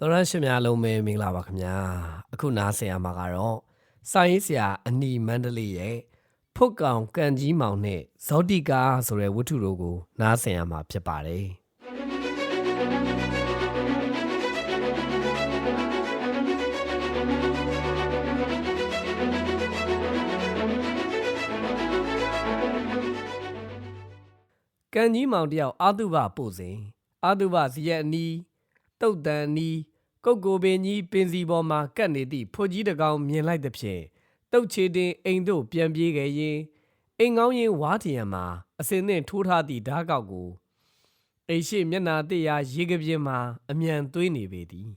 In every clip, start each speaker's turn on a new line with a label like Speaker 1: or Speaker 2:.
Speaker 1: တော်ရရှိများလုံးပဲမင်္ဂလာပါခင်ဗျာအခုနားဆင်ရမှာကတော့စာရေးဆရာအနီမန္တလေးရဲ့ဖုတ်ကောင်ကန်ကြီးမောင်နဲ့ဇောတိကာဆိုတဲ့ဝတ္ထုတို့ကိုနားဆင်ရမှာဖြစ်ပါတယ်ကန်ကြီးမောင်တယောက်အာတုဘပို့စဉ်အာတုဘစီရဲ့အနီး တုတ်တန်အနီးကုတ်ကိုပင်ကြီးပင်စီပေါ်မှာကပ်နေသည့်ဖွကြီးတကောင်မြင်လိုက်သဖြင့်တုတ်ချေတင်အိမ်တို့ပြန်ပြေးခဲ့ရင်အိမ်ကောင်းရင်ဝါထရံမှာအစင်းနဲ့ထိုးထားသည့်ဓာတ်ကောက်ကိုအိမ်ရှိမျက်နာတည့်ရာရေကပြင်းမှာအမြန်သွေးနေပေသည်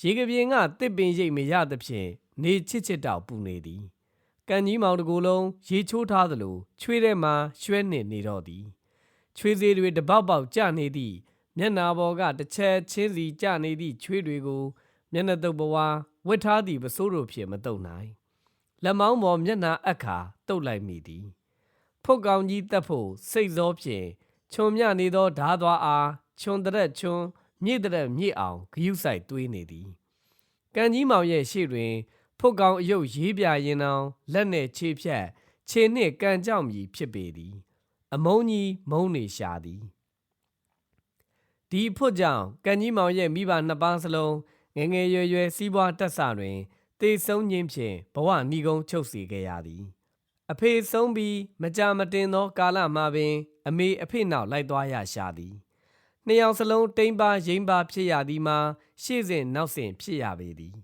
Speaker 1: ရေကပြင်းကတစ်ပင်ရိပ်မရသဖြင့်နေချစ်ချစ်တောက်ပူနေသည်ကန်ကြီးမောင်တကူလုံးရေချိုးထားသလိုချွေးထဲမှာရွှဲနှင့်နေတော့သည်ချွေးစေးတွေတပေါက်ပေါက်ကျနေသည့် မျက်နာပေါ်ကတစ်ချက်ချင်းစီကျနေသည့်ချွေးတွေကိုမျက်နှာတုပ်ပဝါဝတ်ထားသည့်ပစိုးတို့ဖြင့်မတုံနိုင်လက်မောင်းပေါ်မျက်နာအခါတုပ်လိုက်မိသည်ဖုတ်ကောင်ကြီးတက်ဖို့စိတ်စောဖြင့်ခြုံမြနေသောဓာသွားအားခြုံတရက်ခြုံမြင့်တရက်မြင့်အောင်ဂယုစိုက်သွေးနေသည်ကန်ကြီးမောင်ရဲ့ရှေ့တွင် ဖုတ်ကောင်အယုတ်ရေးပြရင်အောင်လက်နှင့်ခြေဖြတ်ခြေနှင့်ကန်ကြောက်မြည်ဖြစ်ပေသည် အမုံကြီးမုံနေရှာသည် ဒီဖို့ကြောင့်ကန်ကြီးမောင်ရဲ့မိဘနှစ်ပါးစလုံးငယ်ငယ်ရွယ်ရွယ်စီးပွားတက်ဆတွင်တေဆုံးခြင်းဖြင့်ဘဝဏီကုံချုပ်စေခဲ့ရသည် အဖေဆုံးပြီးမကြာမတင်သောကာလမှာပင် အမေအဖေနောက်လိုက်သွားရရှာသည်နှစ်ယောက်စလုံးတိမ်ပါရိမ့်ပါဖြစ်ရသည်မှာရှေ့စဉ်နောက်စဉ်ဖြစ်ရပေသည်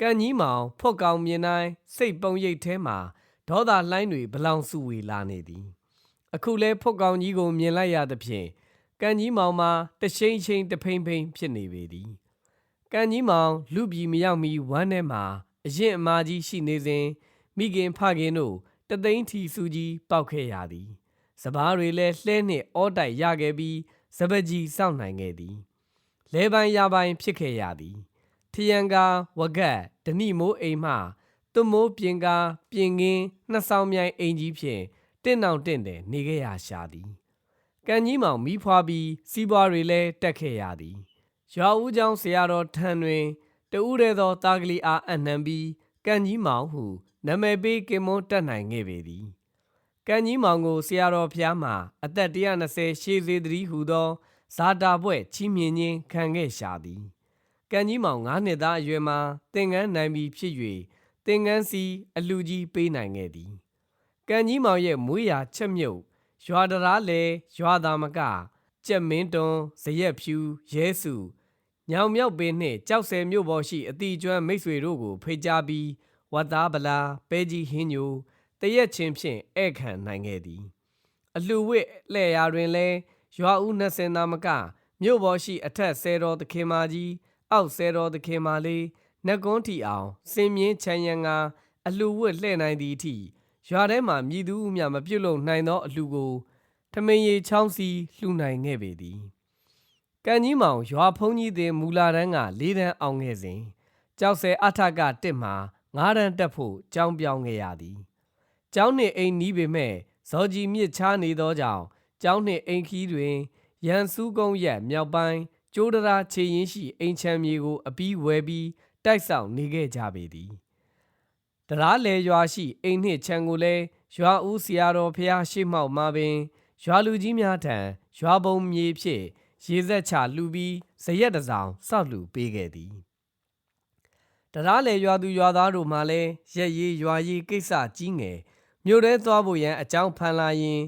Speaker 1: ကန်ကြီးမောင်ဖွက်ကောင်မြင်တိုင်းစိတ်ပုံရိပ်ထဲမှဒေါသလှိုင်းတွေဘလောင်စုဝေလာနေသည် အခုလဲဖွက်ကောင်ကြီးကိုမြင်လိုက်ရသဖြင့် ကန်ကြီးမောင်မှာတရှိန်ရှိန်တဖိမ့်ဖိမ့်ဖြစ်နေပေသည်ကန်ကြီးမောင် လူပြည်မရောက်မီဝမ်းထဲမှာအရင်အမာကြီးရှိနေစဉ်မိခင်ဖခင်တို့တသိန်းထီစုကြီးပောက်ခဲ့ရသည်စပားတွေလည်းလှဲနှင့်အောတိုက်ရခဲ့ပြီးစပကြီးစောင့်နိုင်ခဲ့သည်လဲပိုင်းရပိုင်းဖြစ်ခဲ့ရသည်ထယံကာဝကတ်ဒဏိမိုးအိမ်မှသွမိုးပြင်ကာပြင်ကင်းနှစ်ဆောင်မြိုင်အိမ်ကြီးဖြင့်တင့်အောင်တင့်တယ်နေခဲ့ရရှာသည် ကန်ကြီးမောင်မိဖွာပြီးစီးပွားတွေလည်းတက်ခဲ့ရသည်ရွာဦးကျောင်းဆရာတော်ထံတွင်တဦးတည်းသောတာကလေးအားအနှံပြီးကန်ကြီးမောင်ဟုနာမည်ပေးကင်မွန်းတက်နိုင်ခဲ့ပေသည်ကန်ကြီးမောင်ကိုဆရာတော်ဖျားမှအသက်120ရှေးစေတည်းဟုသောဇာတာဘွဲ့ချီးမြှင့်ခြင်းခံခဲ့ရှာသည်ကန်ကြီးမောင်9နှစ်သားအရွယ်မှာသင်္ကန်းနိုင်ပြီးဖြစ်၍သင်္ကန်းစီအလူကြီးပေးနိုင်ခဲ့သည်ကန်ကြီးမောင်ရဲ့မွေးရာချက်မြုပ် ရွာတရာလေရွာသားမကကြက်မင်းတွန်ဇရက်ဖြူရဲစုညောင်မြောက်ပင်နှင့်ကြောက်ဆယ်မြို့ပေါ်ရှိအတီကျွမ်းမိတ်ဆွေတို့ကိုဖိတ်ကြားပြီးဝတ်သားဗလာပဲကြီးဟင်းညိုတရက်ချင်းဖြင့်ဧည့်ခံနိုင်ခဲ့သည် အလှဝစ်လှဲ့ရာတွင်လဲရွာဦးနှစ်စင်သားမကမြို့ပေါ်ရှိအထက်ဆယ်တော်သခင်မကြီးအောက်ဆယ်တော်သခင်မလေးနှကွန်းထီအောင်စင်မြင့်ချမ်းရံငါအလှဝစ်လှဲ့နိုင်သည့်အထိ ရွာထဲမှမြည်သူအမြမပြုတ်လုံနိုင်သောအလှကိုထမင်းရီချောင်းစီလှူနိုင်ခဲ့ပေသည်ကန်ကြီးမောင်ရွာဖုံးကြီးသည်မူလာတန်းက၄တန်းအောင်ခဲ့စဉ်ကြောက်ဆယ်အထကတစ်မှာ၅တန်းတက်ဖို့ကြောင်းပြောင်းခဲ့ရသည်ကျောင်းနှင့်အိမ်နီးပေမဲ့ဇော်ကြီးမြစ်ချားနေသောကြောင့်ကျောင်းနှင့်အိမ်ခီးတွင်ရန်စူးကုန်းရက်မြောက်ပိုင်းကျိုးတရာခြေရင်ရှိအိမ်ချမ်းမြေကိုအပီးဝဲပြီးတိုက်ဆောင်နေခဲ့ကြပေသည် တရားလေရွာရှိအိမ်နှင့်ခြံကိုလည်းရွာဦးဆရာတော်ဖျားရှိမှောက်မှာပင်ရွာလူကြီးများထံရွာပုံမြေဖြင့်ရေဆက်ချလှူပြီးဇရက်တစောင်စောက်လှူပေးခဲ့သည်တရားလေရွာသူရွာသားတို့မှလည်းရက်ရေးရွာရေးကိစ္စကြီးငယ်မြို့ထဲသွားဖို့ရန်အကြောင်းဖန်လာရင်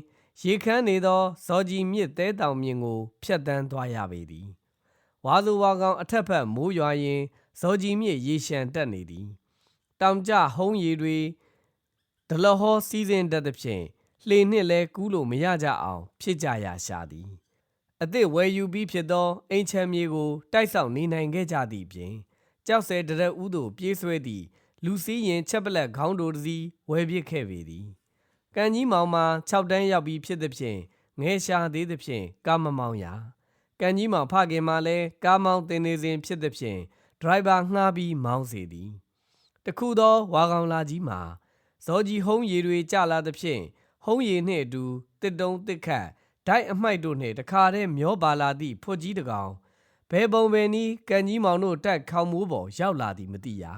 Speaker 1: ရေခမ်းနေသောဇော်ကြီးမြစ်သဲတောင်မြင်ကိုဖြတ်တန်းသွားရပေသည်ဝါသူဝါကောင်အထက်ဖက်မိုးရွာရင်ဇော်ကြီးမြစ်ရေရှမ်းတက်နေသည် တောင်ကျဟုံးရီတွေဒလဟောစီးစင်းတတ်သဖြင့်လှေနှင့်လဲကူးလို့မရကြအောင် ဖြစ်ကြရရှာသည်အသည့်ဝယ်ယူပြီးဖြစ်သောအိမ်ချမ်းမြေကို တိုက်ဆောက်နေနိုင်ခဲ့ကြသည့်ပြင်ကြောက်ဆဲတရက်ဦးတို့ပြေးဆွဲသည့်လူစည်းရင်ချက်ပလက်ခေါင်းတို့တည်းဝယ်ပစ်ခဲ့ပေသည်ကန်ကြီးမောင်မှာ6တန်းရောက်ပြီးဖြစ်သဖြင့်ငဲရှာသေးသဖြင့်ကားမမောင်းရကန်ကြီးမောင်ဖခင်မှလည်းကားမောင်းတင်နေစဉ်ဖြစ်သဖြင့်ဒရိုက်ဘာငှားပြီးမောင်းစေသည် တခုသောဝါကောင်လာကြီးမှာဇော်ကြီးဟုံးရီတွေကြလာသဖြင့်ဟုံးရီနှင့်အတူတစ်တုံးတစ်ခတ်ဒိုက်အမိုက်တို့နှင့်တခါတည်းမျောပါလာသည့်ဖွတ်ကြီးတကောင်ဘဘယ်ပုံပဲနီးကန်ကြီးမောင်တို့တက်ခေါင်မိုးပေါ်ရောက်လာသည်မသိရာ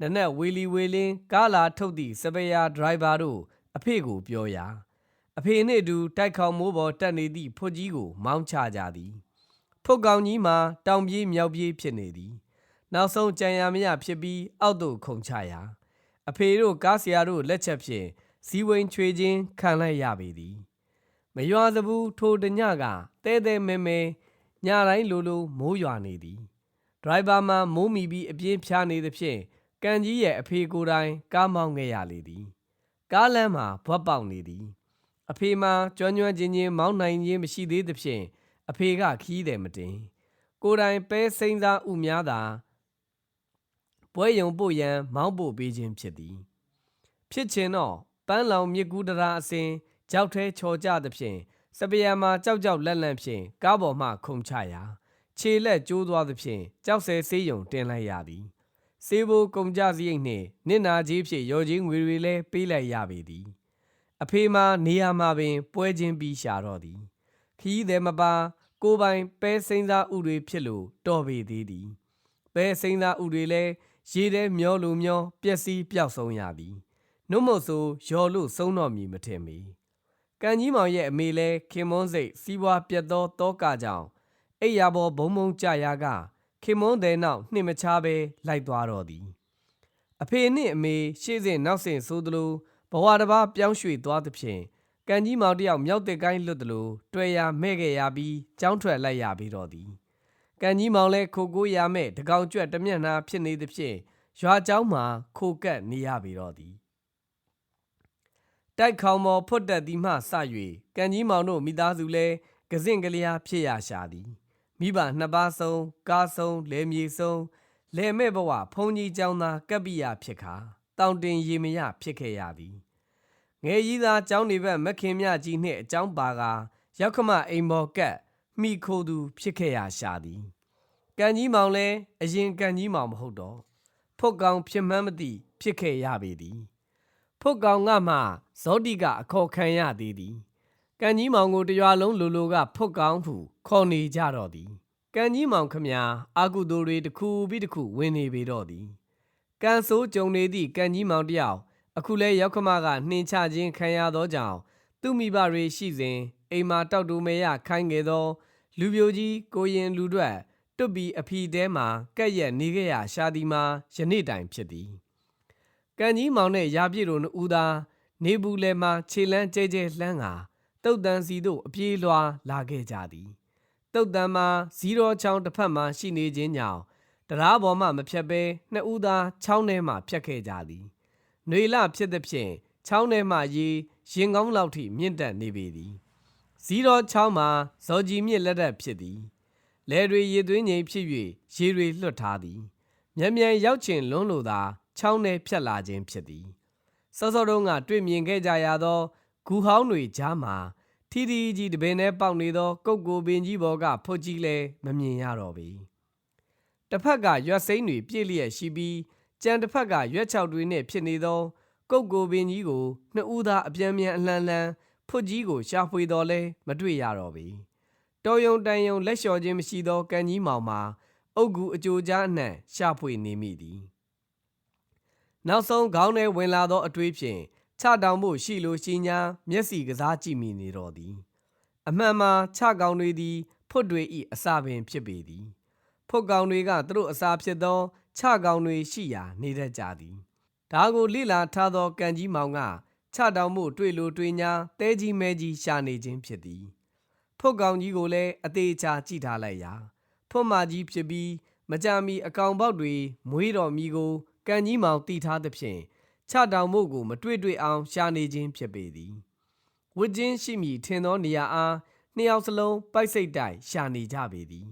Speaker 1: နက်နက်ဝေလီဝေလင်းကားလာထုတ်သည့်စပယ်ယာဒရိုင်ဘာတို့အဖေကိုပြောရာအဖေနှင့်အတူတိုက်ခေါင်မိုးပေါ်တက်နေသည့်ဖွတ်ကြီးကိုမောင်းချကြသည်ဖွတ်ကောင်ကြီးမှာတောင်ပြေးမြောက်ပြေးဖြစ်နေသည် နောက်ဆုံးကြံရမရဖြစ်ပြီးအောက်သို့ခုန်ချရာအဖေတို့ကားဆရာတို့လက်ချက်ဖြင့်ဇီးဝင်းချွေခြင်းခံလိုက်ရပေသည်မရွာစဘူးထိုတညကတဲတဲမဲမဲညတိုင်းလိုလိုမိုးရွာနေသည်ဒရိုင်ဘာမှမိုးမီပြီးအပြင်းဖြားနေသဖြင့်ကန်ကြီးရဲ့အဖေကိုယ်တိုင်ကားမောင်းခဲ့ရလေသည်ကားလမ်းမှာဘွက်ပေါက်နေသည်အဖေမှကျွမ်းကျွမ်းချင်းချင်းမောင်းနိုင်ခြင်းမရှိသေးသဖြင့်အဖေကခီးတယ်မတင်ကိုယ်တိုင်ပဲစိမ့်စားဥများသာ ပွဲယုံပို့ရန်မောင်းပို့ပေးခြင်းဖြစ်သည် ဖြစ်ချင်တော့ပန်းလောင်မြစ်ကူးတရာအစဉ်ကြောက်ထဲချော်ကြသဖြင့်စပယံမှာကြောက်ကြောက်လက်လန့်ဖြင့်ကားပေါ်မှခုန်ချရာခြေလက်ကျိုးသွားသဖြင့်ကြောက်ဆဲဆေးရုံတင်လိုက်ရသည်စေဘိုကုန်ကြစရိတ်နှင့်နစ်နာကြီးဖြင့်ရော်ကြီးငွေတွေလည်းပေးလိုက်ရပေသည် အဖေမှာနေရာမှာပင် ပွဲချင်းပြီးရှာတော့သည် ခီးသည်မပါကိုယ်ပိုင်ပဲစိမ့်စားဥတွေဖြစ်လို့တော်ပေသေးသည်ပဲစိမ့်စားဥတွေလည်း ရေထဲမျောလိုမျောပျက်စီးပျောက်ဆုံးရသည်နှုတ်မို့ဆိုရော်လို့ဆုံးတော့မည်မထင်မီကန်ကြီးမောင်ရဲ့အမေလဲခင်မွန်းစိတ်စီးပွားပြတ်သောတောကကြောင့်အိယာပေါ်ဘုံဘုံကြရာကခင်မွန်းတဲ့နောက်နှင်မချပဲလိုက်သွားတော့သည်အဖေနှင့်အမေရှေ့စဉ်နောက်စဉ်ဆိုသလိုဘဝတစ်ပါးပြောင်းရွှေ့သွားသဖြင့်ကန်ကြီးမောင်တယောက်မြောက်တဲ့ကိုင်းလွတ်သလိုတွေ့ရမဲ့ခဲ့ရပြီးကြောင်းထွက်လိုက်ရပြီးတော့သည် ကန်ကြီးမောင်လည်းခိုကိုးရမဲ့တကောင်ကျွတ်တမျက်နှာဖြစ်နေသဖြင့်ရွာเจ้าမှာခိုကပ်နေရပြီးတော့သည်တိုက်ခေါင်မော်ဖွတ်တက်သည်မှစ၍ကန်ကြီးမောင်တို့မိသားစုလည်းကစင့်ကလျာဖြစ်ရရှာသည်မိဘနှစ်ပါးဆုံးကားဆုံးလယ်မြေဆုံးလယ်မဲ့ဘဝဖုန်ကြီးเจ้าသားကပ်ပိယဖြစ်ခါတောင်တင်ရေမရဖြစ်ခဲ့ရသည်ငယ်ကြီးသားเจ้าနေဘက်မခင်မြကြီးနှင့်အเจ้าပါကရောက်ခမအိမ်မော်ကပ် မိခိုသူ ဖြစ်ခဲ့ရရှာသည်ကန်ကြီးမောင်လည်းအရင်ကန်ကြီးမောင်မဟုတ်တော့ဖုတ်ကောင်ဖြစ်မှန်းမသိဖြစ်ခဲ့ရပေသည်ဖုတ်ကောင်ကမှဇောတိကအခေါ်ခံရသေးသည်ကန်ကြီးမောင်ကိုတရွာလုံးလူလူကဖုတ်ကောင်ဟုခေါ်နေကြတော့သည်ကန်ကြီးမောင်ခမညာအာကုသိုလ်တွေတစ်ခုပြီးတစ်ခုဝင်နေပေတော့သည်ကန်ဆိုးကြုံနေသည့်ကန်ကြီးမောင်တယောက်အခုလဲရောက်ခမကနှင်ချခြင်းခံရသောကြောင့်သူ့မိဘတွေရှိစဉ် အိမ်မှာတောက်တူမဲရခိုင်းခဲ့သော လူပြိုကြီးကိုရင်လူတွက်တွတ်ပြီးအဖီတဲမှာကက်ရက်နေခဲ့ရရှာသည်မှာယနေ့တိုင်ဖြစ်သည်ကန်ကြီးမောင်နဲ့ရာပြည့်တို့နှစ်ဦးသာနေဘူးလဲမှာခြေလန်းကျဲကျဲလှမ်းကာတုတ်တန်စီတို့အပြေးလွှာလာခဲ့ကြသည်တုတ်တန်မှာဇီရောချောင်းတစ်ဖက်မှာရှိနေခြင်းကြောင့်တရားပေါ်မှမဖြတ်ဘဲနှစ်ဦးသာချောင်းထဲမှဖြတ်ခဲ့ကြသည်ຫນွေလဖြစ်သည်ဖြင့်ချောင်းထဲမှရေရင်ကောင်းလောက်ထိမြင့်တက်နေပေသည် ဇီရောချောင်းမှာဇော်ကြီးမြင့်လက်တက်ဖြစ်သည်လယ်တွေရေသွင်းငိမ်ဖြစ်၍ရေတွေလွတ်ထားသည်မြန်မြန်ရောက်ချင်လွန်းလိုသာချောင်းထဲဖြတ်လာခြင်းဖြစ်သည်စောစောတုန်းကတွေ့မြင်ခဲ့ကြရသောဂူဟောင်းတွေကြားမှာထီထီကြီးတပင်ထဲပေါက်နေသော ကုတ်ကိုပင်ကြီးပေါ်ကဖွတ်ကြီးလဲမမြင်ရတော့ပေတစ်ဖက်ကရွက်စိမ့်တွေပြည့်လျက်ရှိပြီးကြံတစ်ဖက်ကရွက်ချောက်တွေနဲ့ဖြစ်နေသော ကုတ်ကိုပင်ကြီးကိုနှစ်ဦးသားအပြန်ပြန်အလှန်လှန် ဖွတ်ကြီးကိုရှာဖွေတော်လဲမတွေ့ရတော့ပေတော်ယုံတန်ယုံလက်လျှော်ခြင်းမရှိသောကန်ကြီးမောင်မှာအုတ်ကူအကြိုကြားအနှံ့ရှာဖွေနေမိသည်နောက်ဆုံးခေါင်းထဲဝင်လာသောအတွေးဖြင့်ချတောင်ဖို့ရှိလိုရှိညာမျက်စီကစားကြည့်မိနေတော်သည် အမှန်မှာချကောင်တွေသည် ဖွတ်တွေဤအစာပင်ဖြစ်ပေသည် ဖွတ်ကောင်တွေကသူတို့အစာဖြစ်သောချကောင်တွေရှိရာ နေတတ်ကြသည်ဒါကိုလိလာထားသောကန်ကြီးမောင်က ချတောင်မှုတွေ့လိုတွေ့ညာတဲကြီးမဲကြီးရှာနေခြင်းဖြစ်သည်ဖွတ်ကောင်ကြီးကိုလည်းအသေးချာကြည့်ထားလိုက်ရာဖွတ်မကြီးဖြစ်ပြီးမကြမီအကောင်ပေါက်တွေမွေးတော်မီကိုကန်ကြီးမောင်တီထားသဖြင့်ချတောင်မို့ကိုမတွေ့တွေ့အောင်ရှာနေခြင်းဖြစ်ပေသည်ဝစ်ချင်းရှိမည်ထင်သောနေရာအားနှစ်ယောက်စလုံးပိုက်စိတ်တိုက်ရှာနေကြပေသည်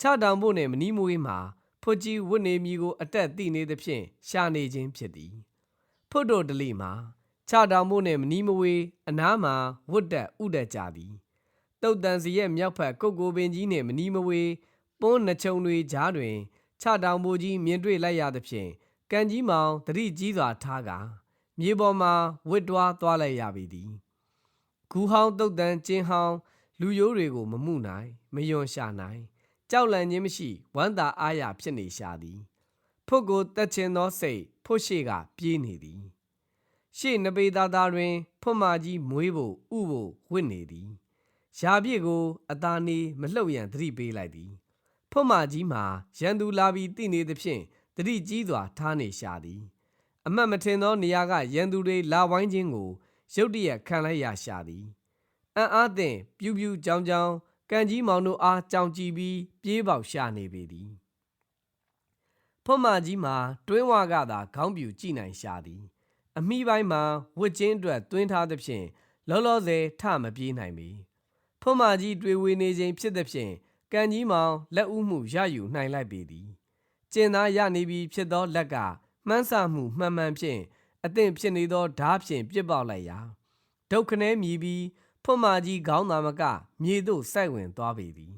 Speaker 1: ချတောင်မို့နှင့်မနီးမွေးမှာဖွတ်ကြီးဝစ်နေမည်ကိုအတက်သိနေသဖြင့်ရှာနေခြင်းဖြစ်သည်ဖွတ်တို့တလိမှာ ချတောင်မို့နှင့်မနီးမဝေးအနားမှာဝတ်တက်ဥတက်ကြသည်တုတ်တန်စီရဲ့မြောက်ဖက်ကုတ်ကိုပင်ကြီးနှင့်မနီးမဝေးပွန်းနှချုံတွေကြားတွင်ချတောင်မို့ကြီးမြင်တွေ့လိုက်ရသဖြင့်ကန်ကြီးမောင်တတိကြီးစွာထားကမြေပေါ်မှာဝစ်တွားသွားလိုက်ရပြီသည်ဂူဟောင်းတုတ်တန်ကျင်းဟောင်းလူရိုးတွေကိုမမှုနိုင်မယွန်ရှာနိုင်ကြောက်လန့်ခြင်းမရှိဝမ်းသာအားရဖြစ်နေရှာသည်ဖို့ကိုတက်ချင်သောစိတ်ဖို့ရှိကပြေးနေသည် ရှေ့နပေသားသားတွင် ဖွတ်မကြီးမွေးဖို့ဥဖို့ဝစ်နေသည်ရာပြည့်ကို အသာနေမလှုပ်ရန်သတိပေးလိုက်သည် ဖွတ်မကြီးမှာရန်သူလာပြီးတိနေသဖြင့်သတိကြီးစွာထားနေရှာသည် အမတ်မထင်သောနေရာကရန်သူတွေလာဝိုင်းခြင်းကိုရုတ်တရက်ခံလိုက်ရရှာသည်အံ့အားသင့်ပြူးပြူးကြောင်ကြောင်ကန်ကြီးမောင်တို့အားကြောင်ကြည့်ပြီးပြေးပေါက်ရှာနေပေသည်ဖွတ်မကြီးမှာတွင်းဝကသာခေါင်းပြူကြည့်နိုင်ရှာသည် အမိပိုင်းမှာဝစ်ချင်းအတွက်တွင်းထားသဖြင့်လောလောဆယ်ထမပြေးနိုင်ပေဖွတ်မကြီးတွေ့ဝေနေခြင်းဖြစ်သဖြင့်ကန်ကြီးမောင်လက်ဦးမှုရယူနိုင်လိုက်ပေသည်ကျင်သားရနေပြီဖြစ်သောလက်ကမှန်းဆမှုမှန်မှန်ဖြင့်အသင့်ဖြစ်နေသောဓားဖြင့်ပြစ်ပေါက်လိုက်ရာဒုက္ခနဲ့မြည်ပြီးဖွတ်မကြီးခေါင်းသာမကမြေသို့စိုက်ဝင်သွားပေသည်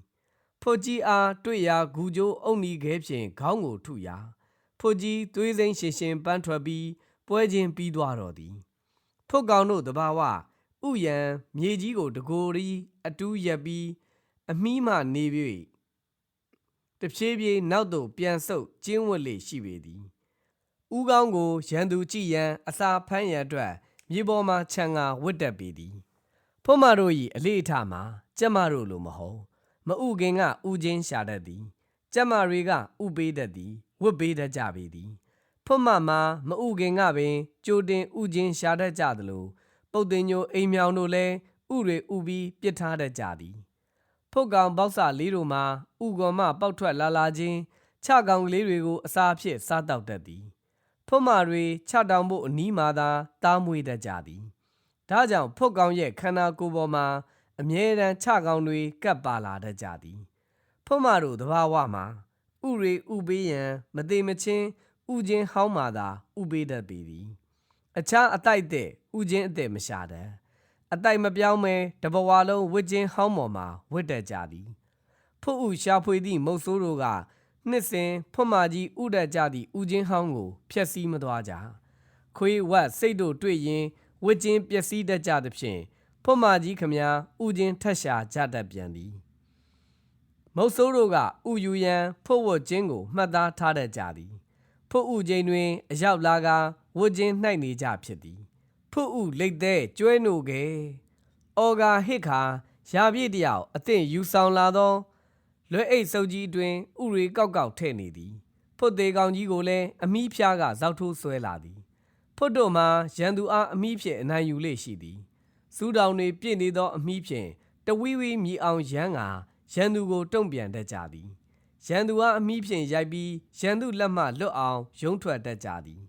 Speaker 1: ဖွတ်ကြီးအားတွေ့ရာဂူကြိုးအုံနီခဲဖြင့်ခေါင်းကိုထုရာဖွတ်ကြီးသွေးစိမ့်ရှင်ရှင်ပန်းထွက်ပြီး ပွဲချင်းပြီးသွားတော်သည်ဖွတ်ကောင်တို့တဘာဝဥယံမြေကြီးကိုတကိုယ်ရီအတူးရက်ပြီးအမီးမှနေ၍တဖြည်းဖြည်းနောက်သို့ပြန်ဆုတ်ကျင်းဝတ်လေရှိပေသည်ဥကောင်းကိုရန်သူကြည့်ရန်အစာဖမ်းရန်အတွက်မြေပေါ်မှခြံငါဝတ်တက်ပေသည်ဖွတ်မတို့၏အလေးအထမှာကျက်မတို့လိုမဟုတ်မဥခင်ကဥချင်းရှာတတ်သည် ကျက်မတွေကဥပေးတတ်သည်ဝတ်ပေးတတ်ကြပေသည် ဖွတ်မမှာမဥခင်ကပင်ကြိုတင်ဥချင်းရှာတတ်ကြသလိုပုတ်တင်ညိုအိမ်မြောင်တို့လည်းဥတွေဥပြီးပြစ်ထားတတ်ကြသည်ဖုတ်ကောင်ပေါက်စလေးတို့မှာဥကွန်မှပေါက်ထွက်လာလာခြင်းခြကောင်ကလေးတွေကိုအစာဖြစ်စားတောက်တတ်သည်ဖွတ်မတွေခြတောင်ဖို့အနီးမှသာတားမွေတတ်ကြသည်ဒါကြောင့်ဖုတ်ကောင်ရဲ့ခန္ဓာကိုယ်ပေါ်မှာအမြဲတမ်းခြကောင်တွေကပ်ပါလာတတ်ကြသည်ဖွတ်မတို့တဘာဝမှာဥတွေဥပေးရန်မသေးမချင်း ဥချင်းဟောင်းမှသာဥပေးတတ်ပေသည်အခြားအတိုက်တဲ့ဥချင်းအသက်မရှာတဲ့အတိုက်မပြောင်းမဲတဘဝလုံးဝစ်ချင်းဟောင်းပေါ်မှာဝစ်တက်ကြသည်ဖွတ်ဥရှာဖွေသည့်မုတ်ဆိုးတို့ကနှစ်စဉ်ဖွတ်မကြီးဥတက်ကြသည့်ဥချင်းဟောင်းကိုဖျက်ဆီးမသွားကြခွေးဝက်စိတ်တို့တွေ့ရင်ဝစ်ချင်းပျက်စီးတတ်ကြသဖြင့်ဖွတ်မကြီးခမညာဥချင်းထက်ရှာကြတတ်ပြန်သည်မုတ်ဆိုးတို့ကဥယူရန်ဖွတ်ဝတ်ချင်းကိုမှတ်သားထားတတ်ကြသည် ဖွတ်ဥချင်းတွင် အရောက်လာကဝတ်ချင်းနှိုက်နေကြဖြစ်သည်ဖုဥလိတ်တဲ့ကျွဲနိုကဲအော်ဂါဟစ်ခါရာပြည့်တယောက်အသင့်ယူဆောင်လာသောလွဲအိတ်စုပ်ကြီးအတွင်ဥရီကောက်ကောက်ထဲ့နေသည်ဖွတ်သေးကောင်ကြီးကိုလည်းအမိဖျားကဇောက်ထိုးဆွဲလာသည်ဖွတ်တို့မှာရန်သူအားအမိဖြင့်အနိုင်ယူလေရှိသည်စူးတောင်တွေပြည့်နေသောအမိဖြင့်တဝီဝီမြည်အောင်ရမ်းကရန်သူကိုတုံ့ပြန်တတ်ကြသည် ရန်သူအားအမိဖြင့်ရိုက်ပြီးရန်သူလက်မှလွတ်အောင်ရုံးထွက်တတ်ကြသည်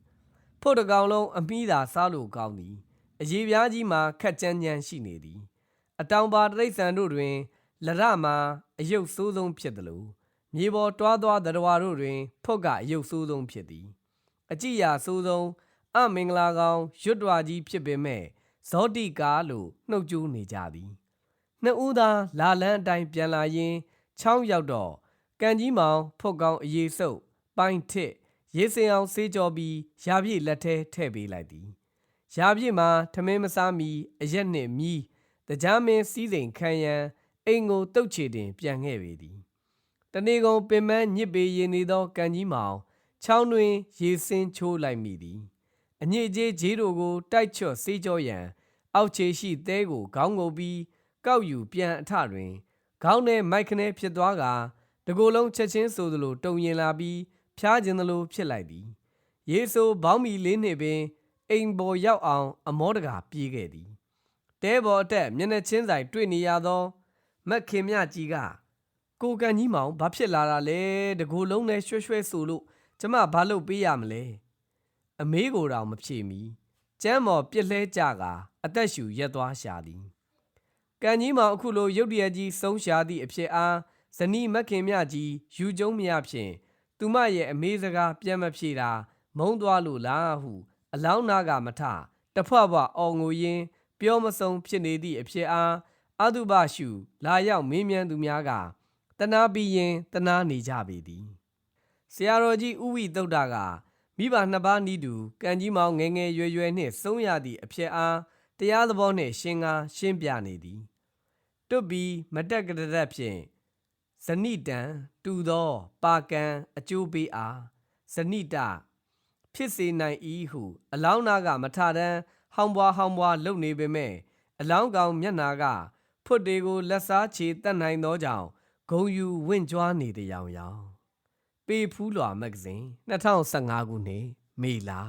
Speaker 1: ဖို့တကောင်လုံးအမိသာစားလို့ကောင်းသည်အရေးပြားကြီးမှာခက်ကြမ်းကြမ်းရှိနေသည် အတောင်ပါတရိษံတို့တွင်လရမှာအယုတ်ဆိုးဆုံးဖြစ်သလိုမြေပေါ်တွားသွားတရဝါတို့တွင်ဖုတ်ကအယုတ်ဆိုးဆုံးဖြစ်သည် အကြည့်ရာဆိုးဆုံးအမင်္ဂလာကောင်ရွတ်တော်ကြီးဖြစ်ပေမဲ့ဇောတိကာလို့နှုတ်ကြိုးနေကြသည်နှစ်ဦးသာလာလန်းအတိုင်းပြန်လာရင်းချောင်းရောက်တော့ ကန်ကြီးမောင်ဖုတ်ကောင်အေးဆုပ်ပိုင်းထစ်ရေစင်အောင်ဆေးကြောပြီးရာပြည့်လက်ထဲထည့်ပေးလိုက်သည်ရာပြည့်မှာထမင်းမစားမီအရက်နှင့်မြီးတကြားမင်းစည်းစိမ်ခံရန်အိမ်ကိုတုတ်ချေတင်ပြန်ခဲ့ပေသည်တနေကုန်ပင်မညစ်ပေရင်နေသောကန်ကြီးမောင်ချောင်းတွင်ရေစင်းချိုးလိုက်မိသည်အညစ်အကြေးဂျေးတို့ကိုတိုက်ချော့ဆေးကြောရန်အောက်ခြေရှိသဲကိုခေါင်းငုပ်ပြီးကောက်ယူပြန်အထတွင်ခေါင်းထဲမိုက်ခနဲဖြစ်သွားက တကိုယ်လုံးချက်ချင်းဆိုသလိုတုံရင်လာပြီးဖျားခြင်းသလိုဖြစ်လိုက်သည်ယေဆိုဘောင်းမီလေးနှင့်ပင်အိမ်ပေါ်ရောက်အောင် အမောတကာပြေးခဲ့သည်တဲပေါ်အတက်မျက်နှာချင်းဆိုင်တွေ့နေရသောမက်ခင်မြကြီးကကိုကန်ကြီးမောင်ဘာဖြစ်လာတာလဲတကိုယ်လုံးနဲ့ရွှဲရွှဲဆိုလို့ကျမဘာလုပ်ပေးရမလဲအမေးကိုတောင်မဖြေမီကျမ်းမော်ပြက်လဲကြကအသက်ရှူရက်သွားရှာသည်ကန်ကြီးမောင်အခုလိုရုတ်တရက်ကြီးဆုံးရှာသည့်အဖြစ်အား ဇနီးမက်ခင်မြကြီးယူကျုံးမြဖြင့်သူမရဲ့အမေးစကားပြန်မဖြေတာမုံသွားလို့လားဟု အလောင်းနာကမထတဖွဖွအော်ငိုရင်းပြောမဆုံးဖြစ်နေသည့်အဖြစ်အားအတုပရှု လာရောက်မင်းမြန်းသူများကတနာပြီးရင်တနာနေကြပေသည်ဆရာတော်ကြီးဥဝိတုဒ္ဒကမိဘနှစ်ပါးနီးတူကံကြီးမောင်ငယ်ငယ်ရွယ်ရွယ်နှင့်ဆုံးရသည့်အဖြစ်အားတရားသဘောနှင့်ရှင်းကားရှင်းပြနေသည်တွတ်ပြီးမတက်ကတရက်ဖြင့် ဇဇဏိတံတူသော ပါကံအကျိုးပေးအားဇဏိတဖြစ်စေနိုင်၏ဟု အလောင်းနာက မထတမ်းဟောင်းပွားဟောင်းပွားလုပ်နေပေမဲ့အလောင်းကောင်မျက်နာက ဖွတ်တွေကိုလက်စားချေတတ်နိုင်သောကြောင့်ဂုံယူဝင့်ကြွားနေတဲ့ရောင်ရောင်ပေဖူးလွာမဂ္ဂဇင်း2015ခုနှစ်မေလာ